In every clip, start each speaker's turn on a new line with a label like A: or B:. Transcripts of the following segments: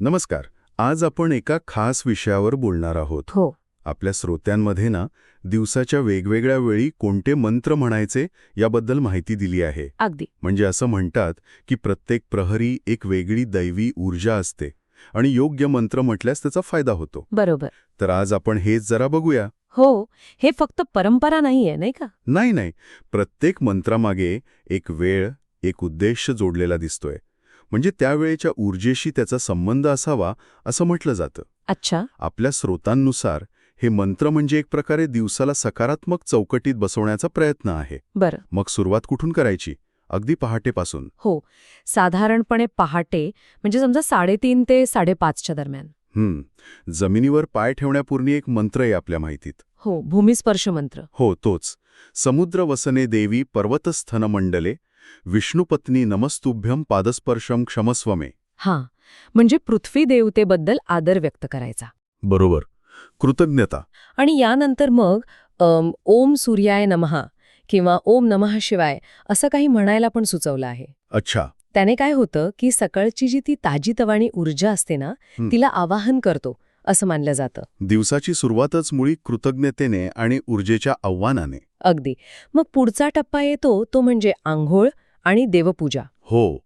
A: नमस्कार आज आपण एका खास विषयावर बोलणार आहोत.
B: हो.
A: आपल्या श्रोत्यांमध्ये ना दिवसाच्या वेगवेगळ्या वेळी कोणते मंत्र म्हणायचे याबद्दल माहिती दिली आहे.
B: अगदी.
A: म्हणजे असं म्हणतात की प्रत्येक प्रहरी एक वेगळी दैवी ऊर्जा असते आणि योग्य मंत्र म्हटल्यास त्याचा फायदा होतो.
B: बरोबर.
A: तर आज आपण हेच जरा बघूया.
B: हो हे फक्त परंपरा नाहीये नाही का?
A: नाही नाही. प्रत्येक मंत्रामागे एक वेळ एक उद्देश जोडलेला दिसतोय. म्हणजे त्यावेळेच्या ऊर्जेशी त्याचा संबंध असावा असं म्हटलं जातं.
B: अच्छा.
A: आपल्या स्रोतांनुसार हे मंत्र म्हणजे एक प्रकारे दिवसाला सकारात्मक चौकटीत बसवण्याचा प्रयत्न आहे.
B: बरं.
A: मग सुरुवात कुठून करायची? अगदी पहाटेपासून.
B: हो. साधारणपणे पहाटे म्हणजे समजा साडेतीन ते साडेपाचच्या दरम्यान.
A: हम्म जमिनीवर पाय ठेवण्यापूर्वी एक मंत्र आहे आपल्या माहितीत.
B: हो भूमिस्पर्श मंत्र.
A: हो तोच. समुद्र वसने देवी पर्वतस्थन मंडले विष्णुपत्नी नमस्तुभ्यम पादस्पर्शम क्षमस्वमे.
B: हां म्हणजे पृथ्वी देवतेबद्दल आदर व्यक्त करायचा.
A: बरोबर. कृतज्ञता.
B: आणि यानंतर मग ओम सूर्याय नमहा किंवा ओम नमः शिवाय असं काही म्हणायला पण सुचवलं आहे.
A: अच्छा.
B: त्याने काय होतं की सकाळची जी ती ताजीतवाणी ऊर्जा असते ना. तिला आवाहन करतो असं मानलं जातं.
A: दिवसाची सुरुवातच मुळी कृतज्ञतेने आणि ऊर्जेच्या आव्हानाने.
B: अगदी. मग पुढचा टप्पा येतो तो म्हणजे आंघोळ आणि देवपूजा.
A: हो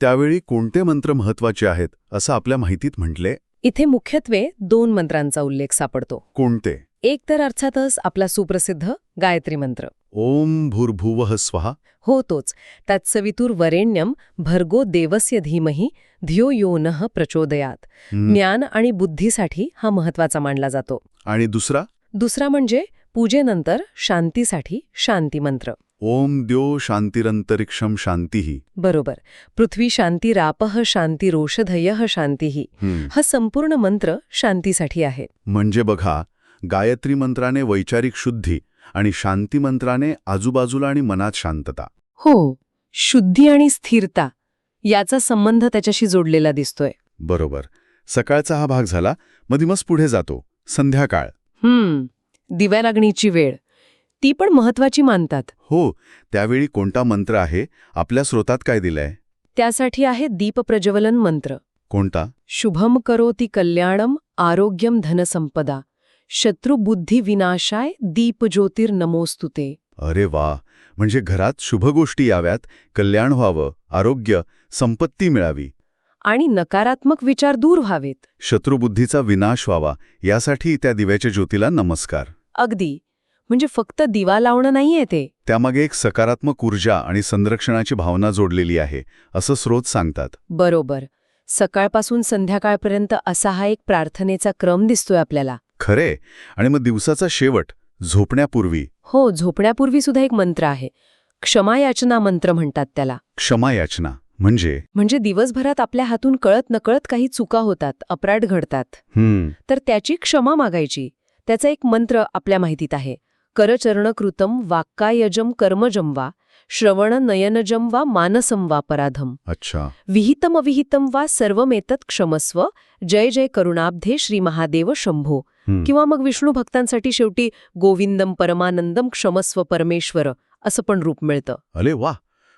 A: त्यावेळी कोणते मंत्र महत्त्वाचे आहेत असं आपल्या माहितीत म्हटले?
B: इथे मुख्यत्वे दोन मंत्रांचा उल्लेख सापडतो.
A: कोणते?
B: एक तर अर्थातच आपला सुप्रसिद्ध गायत्री मंत्र.
A: ओम भूर्भुवः स्वहा.
B: हो तोच. तत्सवितुर वरेण्यम भर्गो देवस्य धीमही धियो यो नः प्रचोदयात. ज्ञान आणि बुद्धीसाठी हा महत्त्वाचा मानला जातो.
A: आणि दुसरा?
B: दुसरा म्हणजे पूजेनंतर शांतीसाठी शांती मंत्र.
A: ओम द्यो शांतिरंतरिक्षम शांतीही
B: बरोबर. पृथ्वी शांती रापः शांती रोषधयः शांतीही
A: हं,
B: हा संपूर्ण मंत्र शांतीसाठी आहे.
A: म्हणजे बघा गायत्री मंत्राने वैचारिक शुद्धी आणि शांती मंत्राने आजूबाजूला आणि मनात शांतता.
B: हो शुद्धी आणि स्थिरता याचा संबंध त्याच्याशी जोडलेला दिसतोय.
A: बरोबर. सकाळचा हा भाग झाला मधिमस पुढे जातो. संध्याकाळ.
B: हम्म. दिव्या लागणीची वेळ. ती पण महत्वाची मानतात.
A: हो त्यावेळी कोणता मंत्र आहे? आपल्या स्रोतात काय दिलंय?
B: त्यासाठी आहे दीपप्रज्वलन मंत्र.
A: कोणता?
B: शुभम करोति कल्याणम आरोग्यम धनसंपदा. शत्रुबुद्धी विनाशाय दीपज्योतिर्नमोस्तुते
A: अरे वा! म्हणजे घरात शुभ गोष्टी याव्यात कल्याण व्हावं आरोग्य संपत्ती मिळावी.
B: आणि नकारात्मक विचार दूर व्हावेत.
A: शत्रुबुद्धीचा विनाश व्हावा यासाठी त्या दिव्याच्या ज्योतीला नमस्कार.
B: अगदी. म्हणजे फक्त दिवा लावणं नाहीये ते.
A: त्यामागे एक सकारात्मक ऊर्जा आणि संरक्षणाची भावना जोडलेली आहे असं स्रोत सांगतात.
B: बरोबर. सकाळपासून संध्याकाळपर्यंत असा हा एक प्रार्थनेचा क्रम दिसतोय आपल्याला.
A: खरे. आणि मग दिवसाचा शेवट झोपण्यापूर्वी.
B: हो झोपण्यापूर्वी सुद्धा एक मंत्र आहे. क्षमायाचना मंत्र म्हणतात त्याला.
A: क्षमायाचना. म्हणजे?
B: म्हणजे दिवसभरात आपल्या हातून कळत नकळत काही चुका होतात अपराध घडतात. तर त्याची क्षमा मागायची. त्याचा एक मंत्र आपल्या माहितीत आहे. करचरणकृतम वाक्कायजम कर्मजम वा श्रवण नयनजम वा मानसम वा पराधम।
A: अच्छा।
B: विहितम अविहितम वा सर्वमेतत क्षमस्व। जय जय करुणाब्धे श्री महादेव शंभो. किंवा मग विष्णू भक्तांसाठी शेवटी गोविंदम परमानंदम क्षमस्व परमेश्वर असं पण रूप मिळतं।
A: अले वा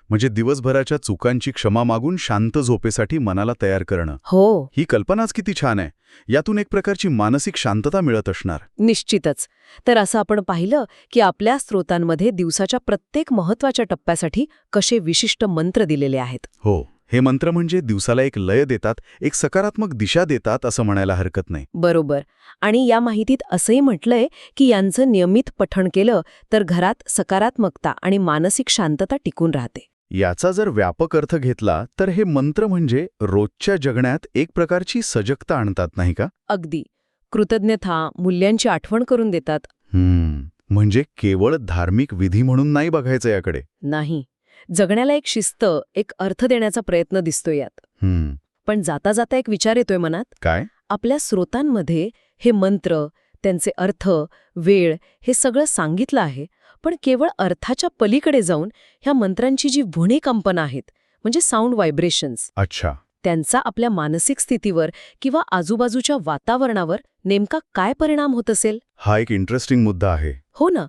A: म्हणजे दिवसभराच्या चुकांची क्षमा मागून शांत झोपेसाठी मनाला तयार करणं.
B: हो.
A: ही कल्पनाच किती छान आहे. यातून एक प्रकारची मानसिक शांतता मिळत असणार.
B: निश्चितच. तर असं आपण पाहिलं की आपल्या स्रोतांमध्ये दिवसाच्या प्रत्येक महत्त्वाच्या टप्प्यासाठी कसे विशिष्ट मंत्र दिलेले आहेत.
A: हो. हे मंत्र म्हणजे दिवसाला एक लय देतात एक सकारात्मक दिशा देतात असं म्हणायला हरकत नाही.
B: बरोबर. आणि या माहितीत असंही म्हटलंय की यांचं नियमित पठण केलं तर घरात सकारात्मकता आणि मानसिक शांतता टिकून राहते.
A: याचा जर व्यापक अर्थ घेतला तर हे मंत्र म्हणजे रोजच्या जगण्यात एक प्रकारची सजगता आणतात नाही का?
B: अगदी. कृतज्ञता मूल्यांची आठवण करून देतात.
A: म्हणजे केवळ धार्मिक विधी म्हणून नाही बघायचं याकडे?
B: नाही. जगण्याला एक शिस्त एक अर्थ देण्याचा प्रयत्न दिसतोय यात. पण जाता जाता एक विचार येतोय मनात.
A: काय?
B: आपल्या स्रोतांमध्ये हे मंत्र त्यांचे अर्थ वेळ हे सगळं सांगितलं आहे. पण केवळ अर्थाच्या पलीकडे जाऊन ह्या मंत्रांची जी भुणे कंपन आहेत म्हणजे साऊंड व्हायब्रेशन्स
A: अच्छा.
B: त्यांचा आपल्या मानसिक स्थितीवर किंवा आजूबाजूच्या वातावरणावर नेमका काय परिणाम होत असेल?
A: हा एक इंटरेस्टिंग मुद्दा आहे.
B: हो ना.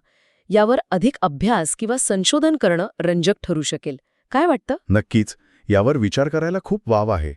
B: यावर अधिक अभ्यास किंवा संशोधन करणं रंजक ठरू शकेल. काय वाटतं?
A: नक्कीच. यावर विचार करायला खूप वाव आहे.